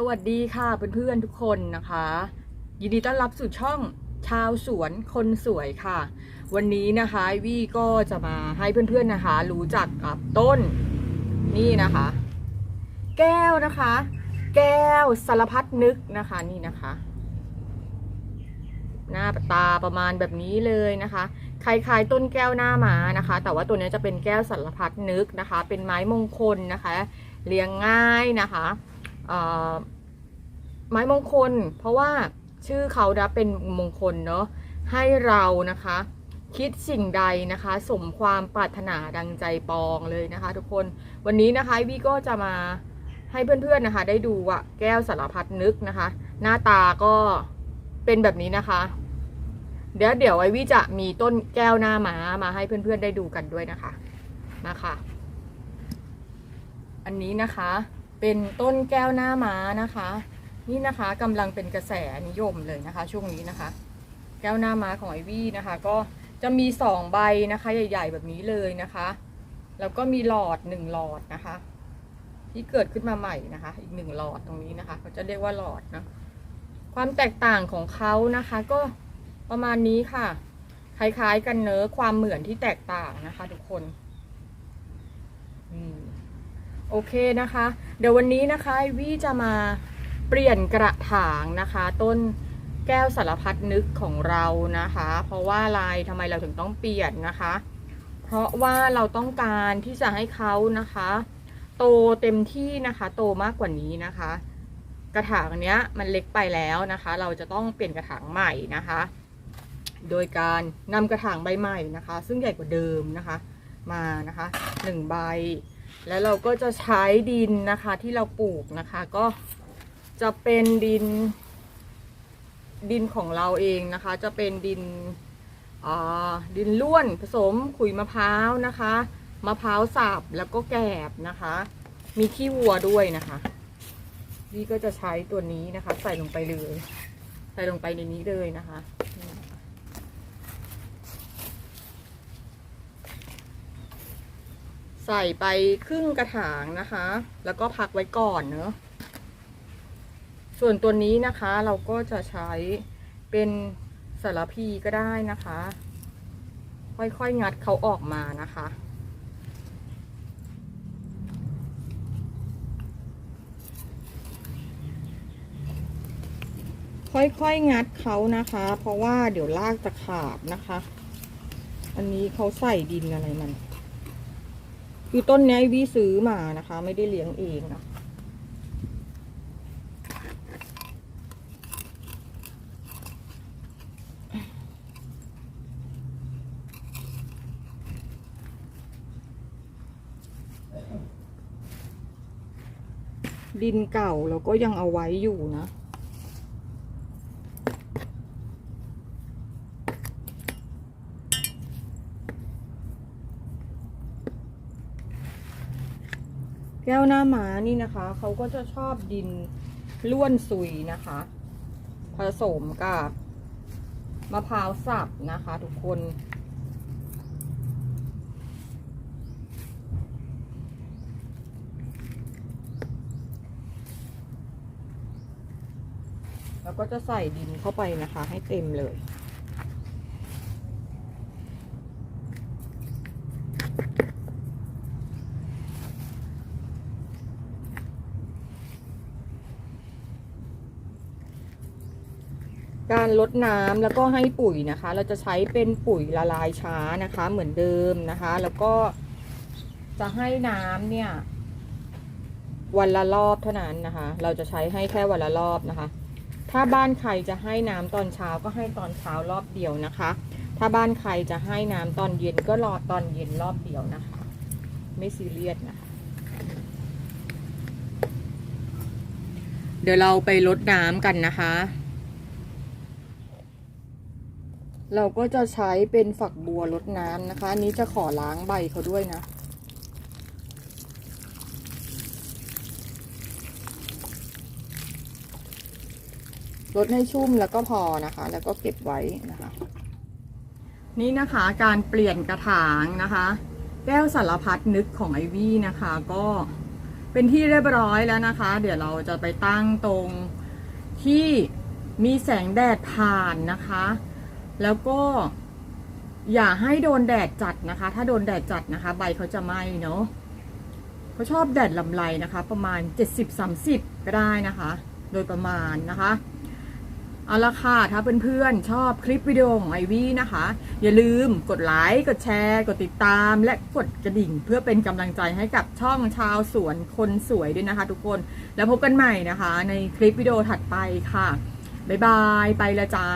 สวัสดีค่ะเพื่อนๆทุกคนนะคะ ยินดีต้อนรับสู่ช่องชาวสวนคนสวยค่ะ วันนี้นะคะวี่ก็จะมาให้เพื่อนๆนะคะ รู้จักกับต้นนี่นะคะ แก้วนะคะ แก้วสารพัดนึกนะคะนี่นะคะ หน้าตาประมาณแบบนี้เลยนะคะคล้ายๆต้นแก้วหน้าม้านะคะ แต่ว่าตัวนี้จะเป็นแก้วสารพัดนึกนะคะ เป็นไม้มงคลนะคะ เลี้ยงง่ายนะคะเอ่อ ไม้มงคล เพราะว่าชื่อเขานะเป็นมงคลเนาะให้เรานะคะ คิดสิ่งใดนะคะ สมความปรารถนาดังใจปองเลยนะคะ ทุกคนวันนี้นะคะวี่ก็จะมาให้เพื่อนๆนะคะ ได้ดูว่าแก้วสารพัดนึกนะคะ หน้าตาก็เป็นแบบนี้นะคะ เดี๋ยวเดี๋ยวไอวี่จะมีต้นแก้วหน้าม้ามาให้เพื่อนๆได้ดูกันด้วยนะคะมาค่ะ อันนี้นะคะเป็นต้นแก้วหน้าม้านะคะ นี่นะคะกำลังเป็นกระแสนิยมเลยนะคะ ช่วงนี้นะคะ แก้วหน้าม้าของไอวี่นะคะ ก็จะมีสองใบนะคะ ใหญ่ ๆ แบบนี้เลยนะคะ แล้วก็มีหลอดหนึ่งหลอดนะคะ ที่เกิดขึ้นมาใหม่นะคะ อีกหนึ่งหลอดตรงนี้นะคะเขาจะเรียกว่าหลอดนะความแตกต่างของเขานะคะ ก็ประมาณนี้ค่ะคล้ายๆกันเน้อความเหมือนที่แตกต่างนะคะ ทุกคนอืมโอเคนะคะ เดี๋ยววันนี้นะคะไอวี่จะมา เปลี่ยนกระถางนะคะ ต้นแก้วสารพัดนึกของเรานะคะ เพราะว่าลายทำไมเราถึงต้องเปลี่ยนนะคะ เพราะว่าเราต้องการที่จะให้เขานะคะ โตเต็มที่นะคะ โตมากกว่านี้นะคะ กระถางเนี้ยมันเล็กไปแล้วนะคะ เราจะต้องเปลี่ยนกระถางใหม่นะคะ โดยการนำกระถางใบใหม่นะคะ ซึ่งใหญ่กว่าเดิมนะคะ มานะคะหนึ่งใบ แล้วเราก็จะใช้ดินนะคะที่เราปลูกนะคะ ก็ จะเป็นดินดินของเราเองนะคะ จะเป็นดินดินล้วนผสมขุยมะพร้าวนะคะมะพร้าวสับแล้วก็แกบนะคะ มีขี้วัวด้วยนะคะนี่ก็จะใช้ตัวนี้นะคะ ใส่ลงไปเลย ใส่ลงไปในนี้เลยนะคะใส่ไปครึ่งกระถางนะคะ แล้วก็พักไว้ก่อนเนอะ ส่วนตัวนี้นะคะเราก็จะใช้เป็นสารพีก็ได้นะคะ ค่อยๆงัดเขาออกมานะคะ ค่อยๆงัดเขานะคะ เพราะว่าเดี๋ยวลากจะขาดนะคะ อันนี้เขาใส่ดินอะไรมัน คือต้นนี้วิซื้อมานะคะ ไม่ได้เลี้ยงเองนะ ดินเก่าเราก็ยังเอาไว้อยู่นะ แก้วหน้าหมานี่นะคะ เขาก็จะชอบดินล้วนซุยนะคะ ผสมกับมะพร้าวสับนะคะ ทุกคน แล้วก็จะใส่ดินเข้าไปนะคะ ให้เต็มเลยการลดน้ำแล้วก็ให้ปุ๋ยนะคะ เราจะใช้เป็นปุ๋ยละลายช้านะคะ เหมือนเดิมนะคะ แล้วก็จะให้น้ำเนี่ย วันละรอบเท่านั้นนะคะ เราจะใช้ให้แค่วันละรอบนะคะ ถ้าบ้านใครจะให้น้ำตอนเช้าก็ให้ตอนเช้ารอบเดียวนะคะ ถ้าบ้านใครจะให้น้ำตอนเย็นก็รอตอนเย็นรอบเดียวนะคะ ไม่ซีเรียสนะคะเดี๋ยวเราไปลดน้ำกันนะคะ เราก็จะใช้เป็นฝักบัวลดน้ำนะคะ อันนี้จะขอล้างใบเขาด้วยนะ ลดให้ชุ่มแล้วก็พอนะคะ แล้วก็เก็บไว้นะคะ นี่นะคะการเปลี่ยนกระถางนะคะ แก้วสารพัดนึกของไอวี่นะคะ ก็เป็นที่เรียบร้อยแล้วนะคะ เดี๋ยวเราจะไปตั้งตรงที่มีแสงแดดผ่านนะคะ แล้วก็อย่าให้โดนแดดจัดนะคะ ถ้าโดนแดดจัดนะคะ ใบเขาจะไหม้เนาะเขาชอบแดดลำไรนะคะ ประมาณ 70-30 ก็ได้นะคะ โดยประมาณนะคะ เอาละค่ะ ถ้าเพื่อนๆ ชอบคลิปวิดีโอของไอวี่นะคะ อย่าลืมกดไลค์ กดแชร์ กดติดตาม และกดกระดิ่ง เพื่อเป็นกำลังใจให้กับช่องชาวสวนคนสวยด้วยนะคะทุกคน แล้วพบกันใหม่นะคะ ในคลิปวิดีโอถัดไปค่ะ บ๊ายบาย ไปละจ้า